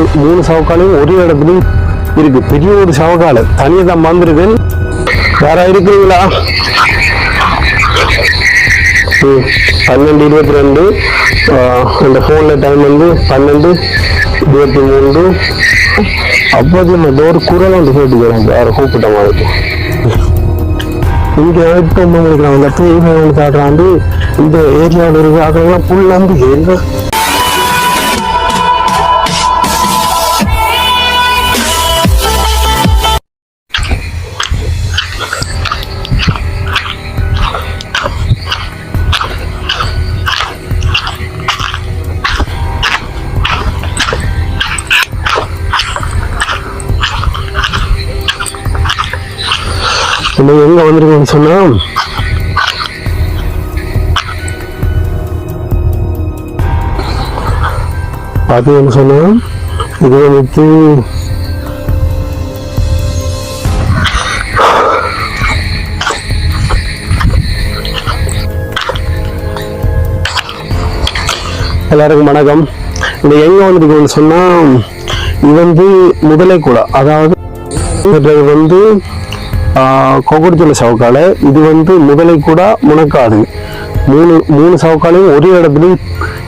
மூணு மூணு சவக்காலையும் ஒரே இடத்துலையும் இருக்கு. பெரிய ஒரு சவக்காலை. தனியாக தான் வந்திருக்கு வேற இருக்கிறீங்களா? பன்னெண்டு இருபத்தி ரெண்டு அந்த ஃபோனில் டைம் வந்து பன்னெண்டு இருபத்தி மூன்று அப்போது நம்ம ஏதோ ஒரு குரல் வந்து கேட்டுக்கிறேன். வேறு கூப்பிட்ட மாதிரி. இங்கே இப்போ உங்களுக்கு நான் வந்து போய் காட்டுறாண்டு இந்த ஏரியாவில் இருக்கிற ஆக்கெல்லாம் ஃபுல் நம்பி எங்க வந்திருக்கோம்னு சொன்னால் பார்த்தீங்கன்னு சொன்னால் இது வந்துட்டு எல்லாருக்கும் வணக்கம். இந்த எங்கே வந்திருக்கோம்னு சொன்னால் இது வந்து முதலை கூட அதாவது வந்து கொக்குடிச்சல சவுக்காலை இது வந்து முதலை கூட முனக்காது. மூணு மூணு சவுக்காலையும் ஒரே இடத்துலையும்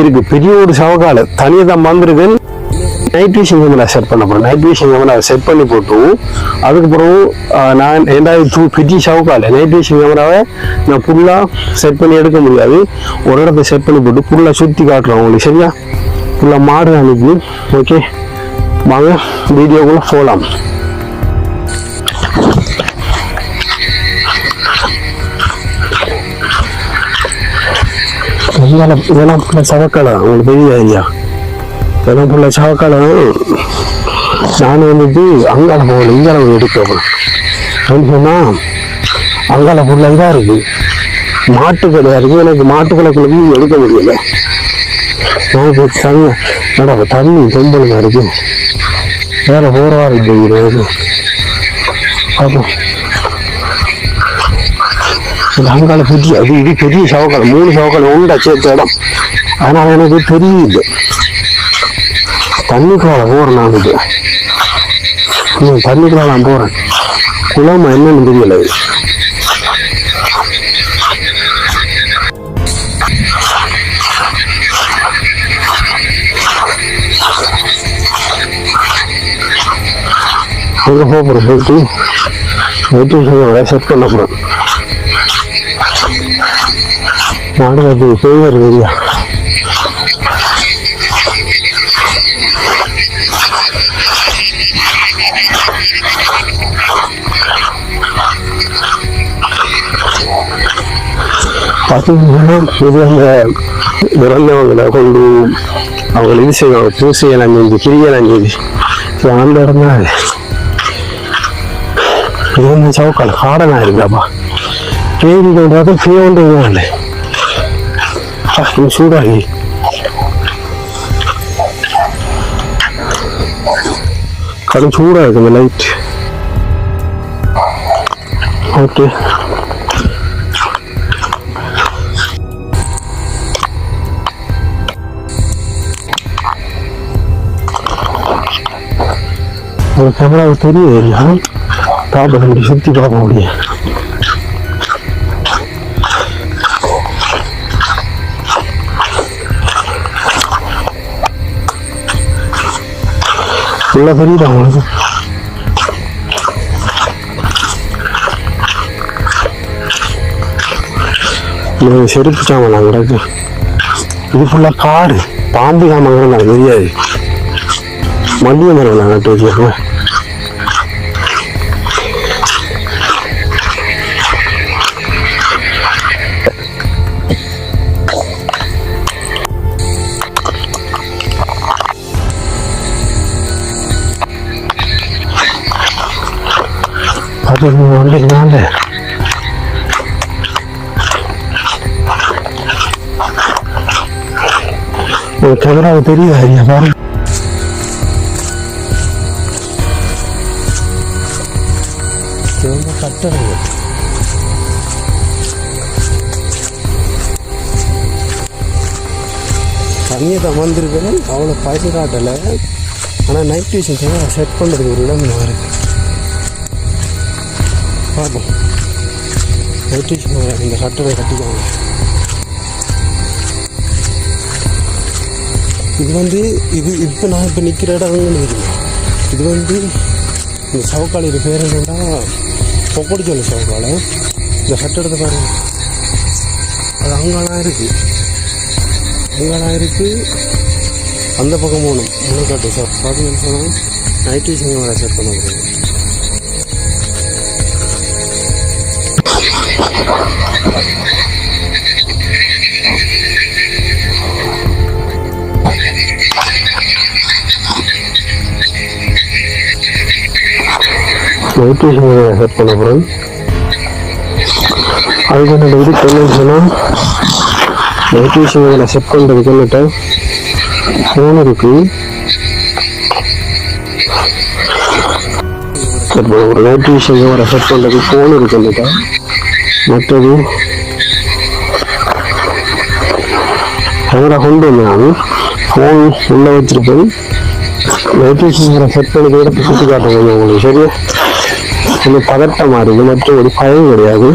இருக்கு. பெரிய ஒரு சவுக்கால. தனியாக தான் வந்திருக்கு நைட் விஷன் கேமரா செட் பண்ண போகிறேன் நைட் விஷன் கேமரா செட் பண்ணி போட்டு அதுக்கப்புறம் நான் ரெண்டாயிரத்தி டூ பெரிய சவுக்கால. நைட் விஷன் கேமராவை நான் ஃபுல்லாக செட் பண்ணி எடுக்க முடியாது. ஒரு இடத்த செட் பண்ணி போட்டு ஃபுல்லாக சுற்றி காட்டுறோம் உங்களுக்கு சரியா? ஃபுல்லாக மாடு அனுப்பி ஓகே வாங்க வீடியோக்குள்ளே போகலாம் இதெல்லாம் இதெல்லாம் ஃபுல்லாக சவக்காலை அவங்களுக்கு பெரிய ஐயா இதெல்லாம் ஃபுல்லாக சவக்காலை நான் வந்துட்டு அங்கால போகல இங்கால போய் எடுக்க போகிறேன் சொன்னால் அங்கால ஃபுல்லாக இதாக இருக்குது மாட்டுக்கடை இருக்குது எனக்கு மாட்டுக்கடைக்குள்ள போய் எடுக்க முடியல நான் இப்போ தண்ணி மேடம் தண்ணி தொம்பலுங்க இருக்குது வேறு போகிறவா இருக்கு பார்ப்போம் இந்த அங்கால பெரிய அது இது பெரிய சவக்காலம் மூணு சவக்காலம் உண்டா சேர்த்த இடம். ஆனால் எனக்கு தெரியுது. தண்ணிக்குள்ளால போகிறேன் நான் இது ம், தண்ணிக்குள்ளால நான் போகிறேன் குளமா என்னன்னு தெரியல இது அங்கே போகிறேன் போயிட்டு போயிட்டு செட் பண்ண போகிறேன் மாடு அது பெரியவர் ஏரியா பார்த்தீங்கன்னா இது அந்த இறந்தவங்களை கொண்டு அவங்களை இது செய்வாங்க? பூசையெல்லாம் செஞ்சு கிரியெல்லாம் செஞ்சு அந்த இடம் தான். இது வந்து சவுக்கால்? காடனா இருக்காப்பா பேரி கொண்டாது பேண்டு இல்லை சூடாகி கடும் சூடாக இருக்கு இந்த லைட் ஓகே ஒரு கேமரா தெரியுது இல்லையா பார்ப்ப நம்ம சுற்றி பார்க்க முடியும் ஃபுல்லாக தெரியுது உங்களுக்கு? இது செருப்பு சாமான் கிடக்கு இது ஃபுல்லாக காடு. பாம்பு சாமான் எனக்கு தெரியாது. மல்லிகை மரம் நட்டு வச்சுருக்கேன் பதினொன்று வண்டினால ஒரு கேமராவை தெரியுதா ஐயா பாருங்க கட்டணம் தண்ணியை தான் வந்திருக்கணும் அவ்வளோ பயிர் காட்டலை. ஆனால் நைட் டியூஷன் செட் பண்ணுறதுக்கு ஒரு இடம் இருக்குது பார்ப்போம் நைட் விஷன் இந்த கட்டடை கட்டிக்காங்க இது வந்து இது இப்போ நான் இப்போ நிற்கிற இடம் வந்து இது வந்து இந்த சவுக்கால் இது பேர் என்னன்னா பொக்கடிச்சோல சவுக்கால் இந்த கட்டடத்தை பாருங்க அது அங்கெல்லாம் இருக்குது அங்கெல்லாம் இருக்குது அந்த பக்கம் போகணும் முனைக்காட்டு சார் பார்த்தீங்கன்னு சொன்னால் நைட் விஷன் வேறு செட் பண்ண முடியும் நைட் விஷன் செட் பண்ண போகிறேன் அதுக்கு என்ன இது என்னன்னு சொன்னால் நைட் இதில் செட் பண்ணுறதுக்கு என்னட்ட ஃபோன் இருக்கு. செட் பண்ண ஒரு நோட்டிஃபிகேஷன் விஷன் வர செட் பண்ணுறதுக்கு ஃபோன் இருக்கு என்னட்ட மற்றது கேமரா கொண்டு வந்தாங்க ஃபோன் உள்ளே வச்சிருப்பேன் நோட்டிஃபிகேஷன் விஷன் வர செட் பண்ணி கூட சுற்றி காட்டுங்க உங்களுக்கு சரியா? கொஞ்சம் பதட்டமாக இருக்குது ஒரு பயம் கிடையாது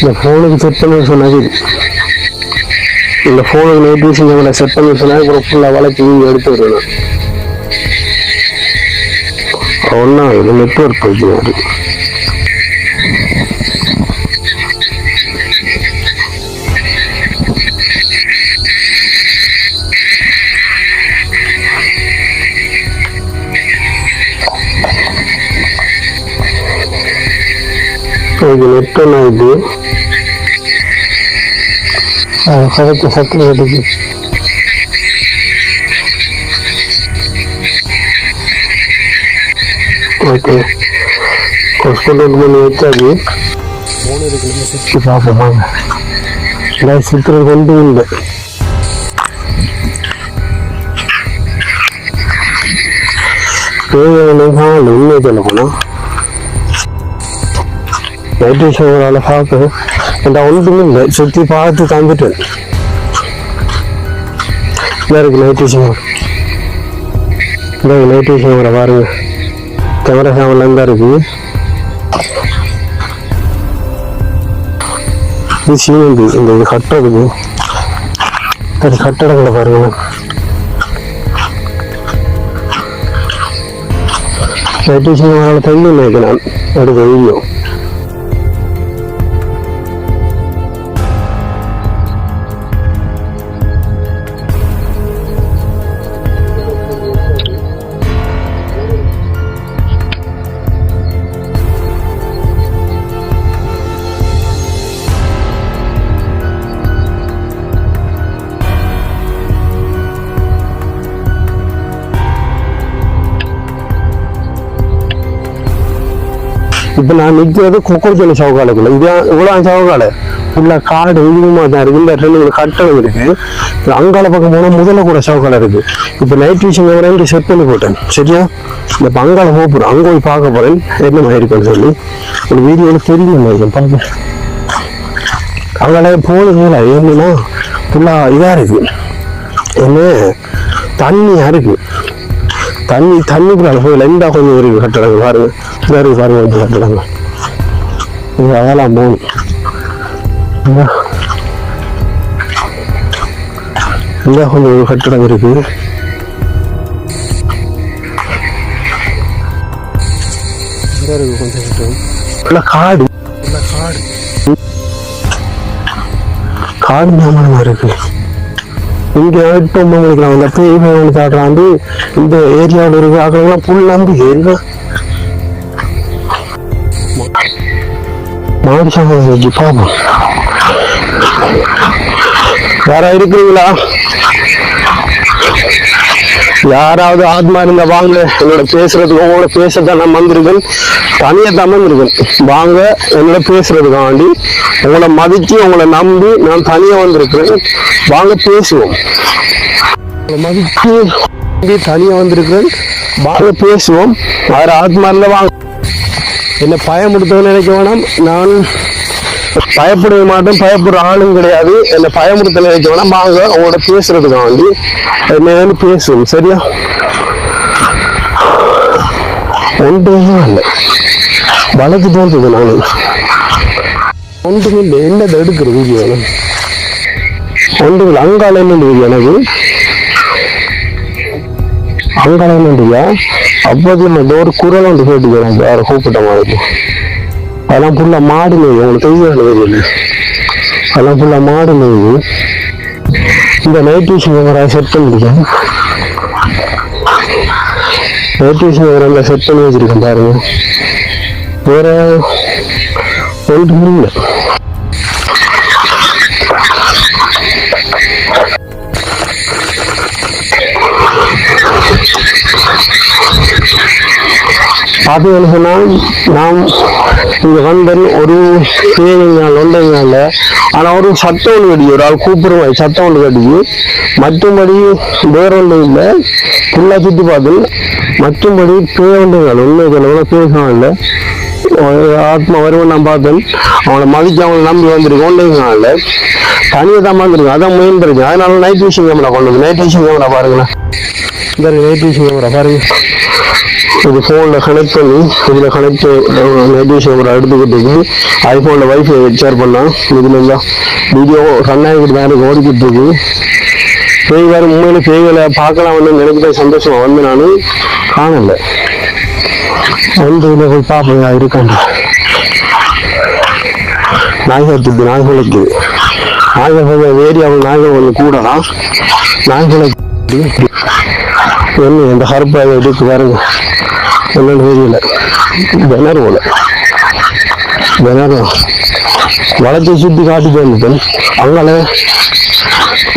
இந்த ஃபோனுக்கு செட் பண்ணி சொன்னது இந்த ஃபோனுக்கு நைட் விஷன் கேமரா செட் பண்ணி சொன்னால் அப்புறம் ஃபுல்லாக வளர்ச்சி எடுத்து வருவேன் ஒன்றா இது நெட்ஒர்க் பிரச்சனை அது. இது நெட் ஆகுது இது கரெக்ட் சத்து கட்டுது ஓகே ஹாஸ்பிட்டல் பண்ணி வச்சாச்சு ஃபோன் இருக்கு சுற்றி பார்ப்போமா இல்லை சுற்றுறது கொண்டு இல்லை தேவையான கால் உண்மையை சொல்ல பார்க்க என்கிட்ட ஒன்றுமே இல்லை சுற்றி பார்த்து தந்துட்டேன் இதாக இருக்கு நைட்டு ஷோ இந்த நைட்டு ஷோரை பாருங்க கேமரா கேமரா தான் இருக்கு இது சீமந்தி இந்த இது கட்டுறதுக்கு அது கட்டடங்களை பாருங்க நைட்டு ஷோரால் தண்ணி நினைக்கிறேன் அடுத்த வீடியோ இப்போ நான் நிற்கிறது கொக்கோச்சோலை சவுக்காலுக்குள்ள இது இவ்வளோ சவுக்கால ஃபுல்லாக காடு இதுவுமா தான் இருக்கு. இந்த ரெண்டு மூணு கட்டடம் இருக்கு. இது அங்கால பக்கம் போனால் முதல்ல கூட சவுக்கால இருக்கு. இப்போ நைட் விஷன் கேமரா செட் பண்ணி போட்டேன். சரியா? இந்த இப்போ அங்கால போக போகிறேன் அங்கே போய் பார்க்க போகிறேன் என்ன மாதிரி இருக்குன்னு சொல்லி. ஒரு வீடியோவில் தெரியும் நினைக்கிறேன் பார்க்க. அங்கால போதும் இல்லை ஏன்னா ஃபுல்லாக இதாக இருக்கு. என்ன தண்ணியாக இருக்கு. தண்ணி தண்ணிக்குள்ள போய் லெண்டா கொஞ்சம் இருக்குது கட்டடங்கள் பாருங்கள் இதா சார் பாருங்க இந்த கட்டடங்கள் இது அதெல்லாம் போகணும் இந்தா. கொஞ்சம் ஒரு கட்டிடம் இருக்குது. இந்த இருக்கு கொஞ்சம் கட்டிடம் இல்லை காடு. இல்லை காடு. காடு ஞாபகமாக இருக்குது இங்கே எட்டு உங்களுக்கு நான் அந்த பேய் பயணம் காட்டுறாண்டு இந்த ஏரியாவில் இருக்க ஆக்கிறவங்களாம் புல் நம்பி ஏரியா மாடி சாமான் வச்சு பார்ப்போம் யாரா இருக்கிறீங்களா? யாராவது ஆத்மா இருந்தா வாங்க. என்னோட பேசுறதுக்கு உங்களோட பேசத்தான் நான் வந்திருக்கேன் தனியா தான் வந்திருக்கேன் வாங்க என்னோட பேசுறதுக்காண்டி உங்களை மதிச்சு உங்களை நம்பி நான் தனியா வந்திருக்கிறேன். வாங்க பேசுவோம். மதிச்சு தனியா வந்திருக்கிறேன். வாங்க பேசுவோம். வேற ஆத்மா இருந்தா வாங்க. என்ன பயமுடுத்தவன்னு நினைக்க வேணாம். நான் பயப்படவே மாட்டேன் பயப்படுற ஆளும் கிடையாது. என்னை பயமுறுத்த நினைக்க வேணாம். வாங்க அவங்களோட பேசுறதுக்காக வேண்டி. என்ன வந்து பேசுவோம் சரியா? ஒன்றுமே இல்லை. வழக்கு தோன்றுது நான் ஒன்றுமே இல்லை என்னதை எடுக்கிற வீடியோ ஒன்றும் இல்லை அங்கால என்ன எனக்கு அங்கால என்னண்டியா அப்போது இந்த ஒரு குரல் ஒன்று கேட்டுக்கு எனக்கு வேற கூப்பிட்ட மாதிரி. அதெல்லாம் ஃபுல்லாக மாடு நோய் உங்களுக்கு தெரியாத தெரியல. அதெல்லாம் ஃபுல்லாக மாடு நோய். இந்த நைட் விஷயம் கேமரா செட் பண்ணிருக்கேன் நைட் விஷயம் கேமரா செட் பண்ணி வச்சிருக்கேன் பாருங்க. வேற ஒன்று இல்லை பார்த்தீங்கன்னு சொன்னால் நாம் இங்கே வந்தன் ஒரு நாள் ஒன்றைங்கால ஆனால் ஒரு சத்தம் ஒன்று கடிக்கு ஒரு ஆள் கூப்பிடுற மாதிரி சத்தம் ஒன்று கடிக்கு மற்றபடி வேற ஒன்றும் இல்லை. ஃபுல்லாக சுற்றி பார்த்து மற்றபடி பேய் ஒன்றுங்கால் ஒன்று சொல்ல பேசவும் இல்லை ஆத்மா வருவன் நான் பார்த்தேன். அவனை மதிச்சு அவனை நம்பி வந்திருக்கோம் தனியாக தான் அதான் அதான் முயன்றிருக்கேன் அதனால நைட் விஷன் கேமரா கொண்டு வந்து நைட் விஷன் கேமரா பாருங்களேன். இந்த நைட் விஷன் கேமரா பாருங்க இது ஃபோனில் கனெக்ட் பண்ணி இதில் கனெக்ட் நைட் கேமரா எடுத்துக்கிட்டு ஐஃபோனில் வைஃபை ஷேர் பண்ணலாம். இதில் இருந்தால் வீடியோ ரன் ஆகிக்கிட்டு தான் எனக்கு ஓடிக்கிட்டு இருக்கு. பேய் வேறு உண்மையில பேய்களை பார்க்கலாம்னு நினைக்கிற சந்தோஷமா வந்து நான் காணல. வந்து இதில் போய் பார்ப்பேன் இருக்காங்க நாய்களுக்கு நாய்களுக்கு நாய்கள் ஏரியாவில் நாங்கள் கொஞ்சம் கூட தான் நாய்களுக்கு என்ன இந்த ஹர்பாக எடுத்து பாருங்க. என்னன்னு தெரியல. கிணறு போல. கிணறு சுத்தி சுற்றி காட்டிட்டு வந்துட்டேன். அங்கால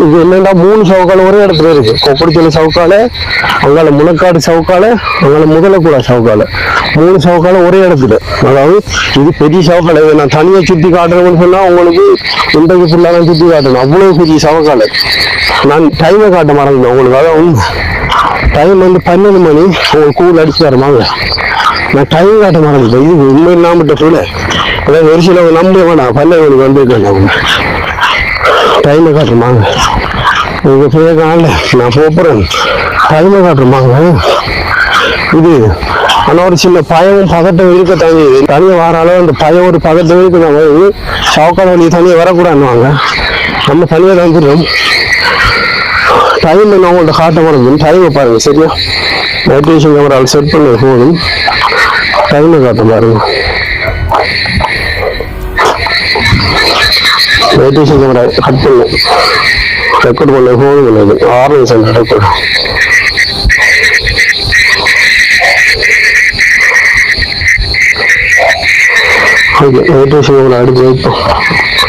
இது என்னென்னா மூணு சவுக்கால ஒரே இடத்துல இருக்கு. கொப்படிச்சல சவுக்கால அங்கால முனக்காடு சவுக்கால அங்கால முதலக்கூட சவுக்கால. மூணு சவுக்கால ஒரே இடத்துல. அதாவது இது பெரிய சவுக்கால. இதை நான் தனியா சுத்தி காட்டுறேன்னு சொன்னா உங்களுக்கு இன்றைக்கு ஃபுல்லாக நான் சுத்தி காட்டணும். அவ்வளவு பெரிய சவுக்கால. நான் டைமை காட்ட மறந்துட்டேன். உங்களுக்கு அதான் உண்மை. டைம் வந்து பன்னெண்டு மணி. உங்களுக்கு கூழ் அடிச்சு தரமாங்க நான் டைம் காட்ட மாட்டேன். இது உண்மை மட்டும் சொல்ல அதாவது ஒரு சில நம்ப வேணாம். பன்னெண்டு மணிக்கு வந்திருக்கேன் அவங்க டைமை காட்டுமாங்க உங்க போய் காணல. நான் போறேன் டைமை காட்டுமாங்க இது ஆனா ஒரு சின்ன பயமும் பதட்டம் இருக்க தனி தனியாக வர அந்த பயம் ஒரு பதட்டம் இருக்கு. தான் வருது சவுக்கால வழி தனியாக வரக்கூடாதுவாங்க நம்ம தனியாக வந்துடுறோம் டைம் நான் உங்கள்கிட்ட காட்ட மாட்டேன் டைமை பாருங்க சரியா? மெடிடேஷன் கேமராவில் செட் பண்ண போதும் டைமை காட்ட பாருங்க மெடிடேஷன் கேமரா கட் பண்ணு ரெக்கார்ட் பண்ண போதும் இல்லை ஆறு center record okay meditation camera அடுத்து வைப்போம் மெடிடேஷன் கேமரா அடுத்து வைப்போம்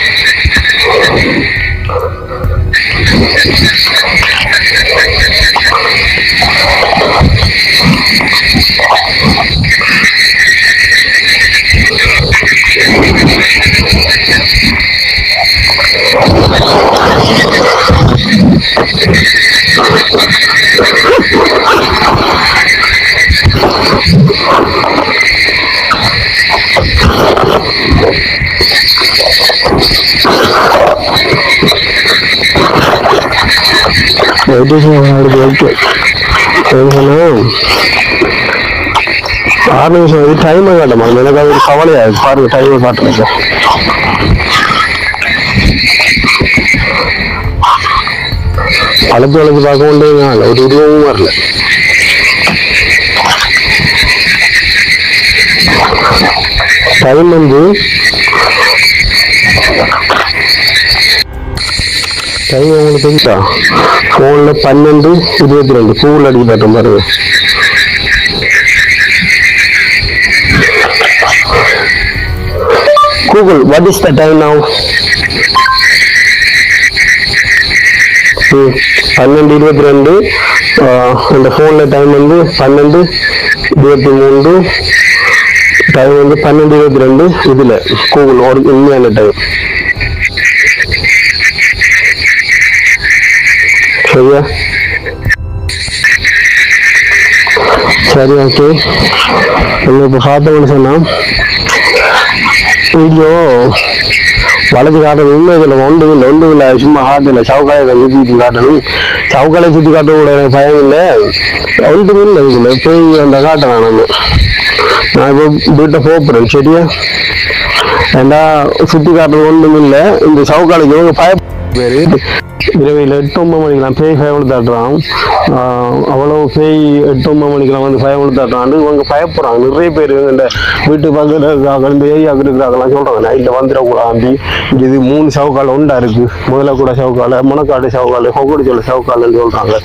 சொன்னா ஆறு நிமிஷம் வந்து டைமை காட்ட மாட்டேன் எனக்கு அது ஒரு கவலையா பாருங்க டைமை காட்டுறேன் வளர்த்து வளர்த்து பார்க்க முடியுங்க ஒரு உருவமும் வரல. டைம் வந்து டைம் உங்களுக்கு தெரியுதா? ஃபோனில் பன்னெண்டு இருபத்தி ரெண்டு. கூகுள் அடிக்க காட்டும் பாருங்க Google what is the time now பன்னெண்டு இருபத்தி ரெண்டு அந்த ஃபோனில் டைம் வந்து பன்னெண்டு இருபத்தி மூன்று டைம் வந்து பன்னெண்டு இருபத்தி ரெண்டு இதில் கூகுள் ஒரு உண்மையான டைம் சரியா? சரி ஓகே நம்ம இப்போ பார்த்தோம்னு சொன்னால் வீடியோ வலது காட்டுறது இன்னும் இதில் ஒன்று இல்லை. ஒன்று இல்லை. சும்மா ஹார்ட் சவுக்காலை சவுக்காயை சுற்றி காட்டணும். சவுக்காலை சுற்றி காட்ட கூட எனக்கு பயம் இல்லை. ஒன்றும் இல்லை இதில். போய் அந்த காட்டலாம் நம்ம நான் இப்போ வீட்டை போகிறேன் சரியா? ஏன்னா சுற்றி காட்டுறது ஒன்றும் இல்லை. இந்த சவுக்காலைக்கு பய பேர். இரவில் எட்டு ஒன்பது மணிக்கெல்லாம் பேய் பயமுள்ள தாட்டுறான். அவ்வளோ பேய் எட்டு ஒன்பது மணிக்கெல்லாம் வந்து பயமுள்ள தாட்டுறான் இவங்க பயப்படுறாங்க நிறைய பேர் இந்த வீட்டு பக்கத்தில் இருக்காங்க இந்த ஏரியாவுக்கு இருக்கிறாங்கலாம் சொல்கிறாங்க நைட்டில் வந்துடக்கூடாது இது மூணு சவுக்கால் உண்டா இருக்கு. முதல்ல கூட சவுக்கால முனக்காடு சவுக்கால் கொக்குடி சொல்ல சவுக்கால்னு சொல்கிறாங்க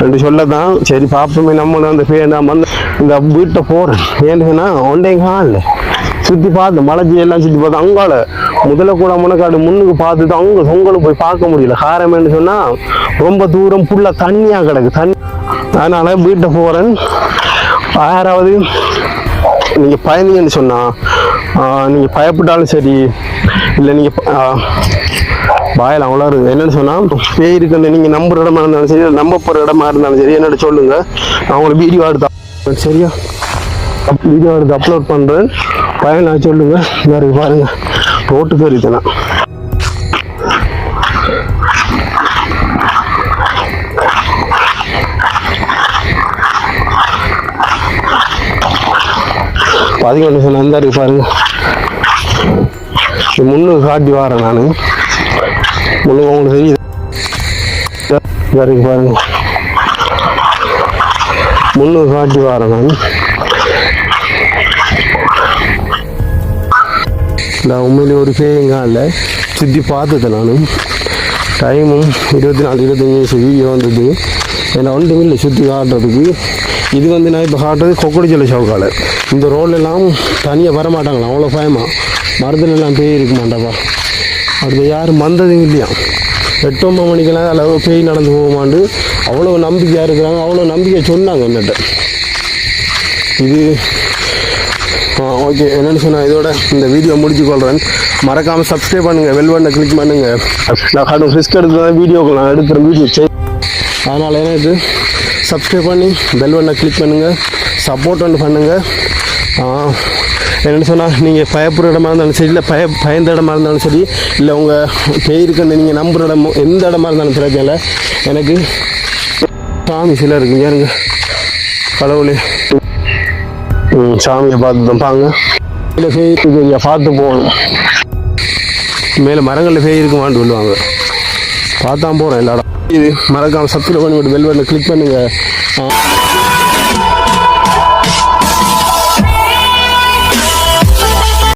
ரெண்டு சொல்ல தான் சரி பார்ப்போமே நம்மளும் அந்த பேய் நான் வந்து இந்த வீட்டை போகிறேன் ஏன்னு ஒன்றே காலில் சுற்றி பார்த்து மலைச்சி எல்லாம் சுற்றி பார்த்து அங்கால முதல்ல கூட முனக்காடு முன்னுக்கு பார்த்துட்டு அவங்க சொங்கலும் போய் பார்க்க முடியல. காரமேன்னு சொன்னால் ரொம்ப தூரம் ஃபுல்லாக தண்ணியாக கிடக்கு. தண்ணி அதனால் வீட்டை போகிறேன் யாராவது நீங்கள் பயந்தீங்கன்னு சொன்னால் நீங்கள் பயப்பட்டாலும் சரி இல்லை நீங்கள் வாயில் அவ்வளோ இருக்குது என்னென்னு சொன்னால் பேய் இருக்குன்னு நீங்கள் நம்புற இடமா இருந்தாலும் சரி நம்ப போகிற இடமா இருந்தாலும் சரி என்னோட சொல்லுங்கள் நான் உங்களுக்கு வீடியோ எடுத்தா சரியா? வீடியோ எடுத்து அப்லோட் பண்ணுறேன் பையனை சொல்லுங்கள் சொல்லுங்க வேறு பாருங்க. ரோட்டு தெரியுதுண்ணா பதினொன்று சொன்ன அந்த பாருங்க. முன்னு காட்டி வரேன் நான். முன்னு உங்களுக்கு தெரியுது. பாருங்க. முன்னு காட்டி வரேன் நான். நான் உண்மையிலே ஒரு பேயங்க இல்லை சுற்றி பார்த்தது நானும். டைமும் இருபத்தி நாலு இருபத்தஞ்சி நிமிஷம் வீடியோ வந்தது. ஏன்னா ஒன்றும் இல்லை சுற்றி காட்டுறதுக்கு. இது வந்து நான் இப்போ காட்டுறது கொக்கடிச்சல சவுக்கால. இந்த ரோட்ல தனியாக வர மாட்டாங்களாம் அவ்வளோ பயமாக மருந்துலலாம் பேய் இருக்க மாட்டாப்பா அடுத்து யாரும் வந்ததும் இல்லையா? எட்டு ஒன்பது மணிக்கெல்லாம் அளவு பேய் நடந்து போகுமாண்டு. அவ்வளோ நம்பிக்கையாக இருக்கிறாங்க அவ்வளோ நம்பிக்கை சொன்னாங்க என்னட்ட. இது ஓகே. என்னென்னு சொன்னால் இதோட இந்த வீடியோ முடிச்சு கொள்கிறேன் மறக்காமல் சப்ஸ்கிரைப் பண்ணுங்கள் வெல்வண்ணை கிளிக் பண்ணுங்கள் நான் கடும் ரிஸ்க் எடுத்து தான் வீடியோக்கு நான் எடுக்கிற வீடியோ செய் அதனால் எனக்கு சப்ஸ்கிரைப் பண்ணி பெல் கிளிக் பண்ணுங்கள் சப்போர்ட் ஒன்று பண்ணுங்கள் என்னென்னு சொன்னால் நீங்கள் பயப்படுற இடமா இருந்தாலும் சரி இல்லை பய பயந்த இடமா இருந்தாலும் சரி இல்லை உங்கள் பேருக்கு நீங்கள் நம்புகிற இடமோ எந்த இடமா இருந்தாலும் பிரச்சனை இல்லை. எனக்கு சாமி சில இருக்குங்க ஏனுங்க கடவுளே. சாமியை பார்த்து தப்பாங்க பாங்க இல்லை பேய் இருக்கு பார்த்து போகணும். மேலே மரங்களில் செய்யிருக்குமான்னு இருக்குமான்னு சொல்லுவாங்க. பார்த்தா போகிறேன் எல்லாரும் இது மறக்காம சப்ஸ்கிரைப் பண்ணிவிட்டு பெல் பட்டனை கிளிக் பண்ணுங்கள்